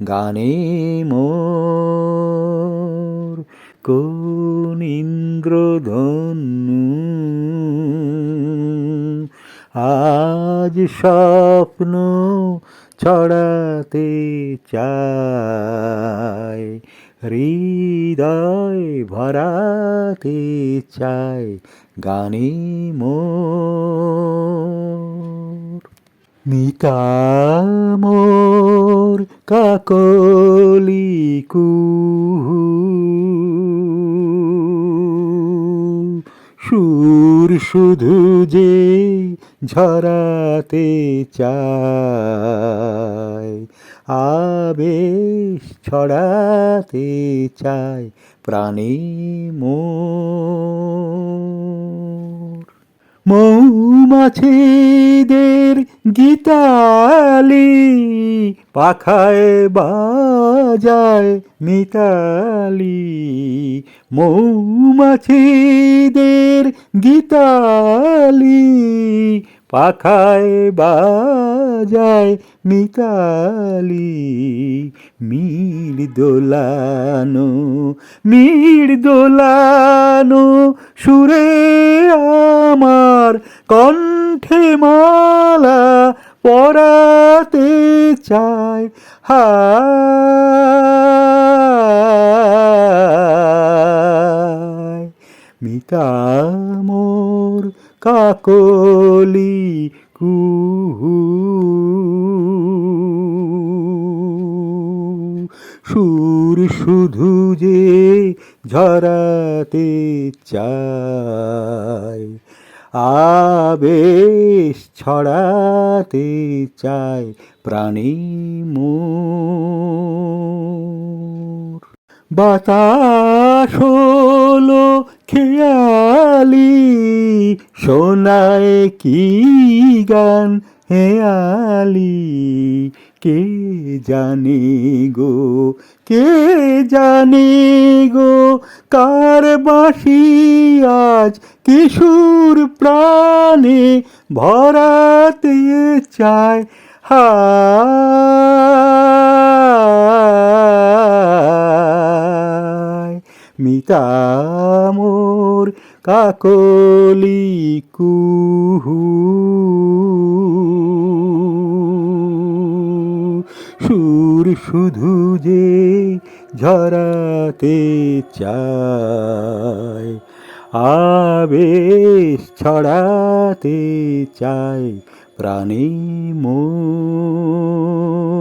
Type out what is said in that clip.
গানে মোর কোন ইন্দ্রধনু। আজ স্বপ্ন ছড়াতে চায় হৃদয় ভরাতে চায় গানে মোর। মিতামোর কাকলি কুহু সুর শুধু যে ঝরাতে চায়, আবেশ ছড়াতে চায় প্রাণী মোর। মৌমাছিদের গীতালি পাখায় বাজায় মিতালি মৌমাছিদের গীতালি পাখায় বাজায় মিতালি মিড় দোলানো মিড় দোলানো সুরে আমার কণ্ঠে মালা পরাতে চায় হায় মিতামোর কাকলি কুহু। সুর শুধু যে ঝরাতে চায় আবেশ ছড়াতে চায় প্রাণী মোর। বাতাস হলো খেয়ালি শোনায় কি গান হেয়ালি? কে জানে গো? কে জানে গো? কার বাঁশি আজ কিশোর প্রাণে ভরাতে চায়? হায় মিতামোর কাকলি কুহু সুর শুধু যে ঝরাতে চায় আবেশ ছড়াতে চায় প্রাণী মোর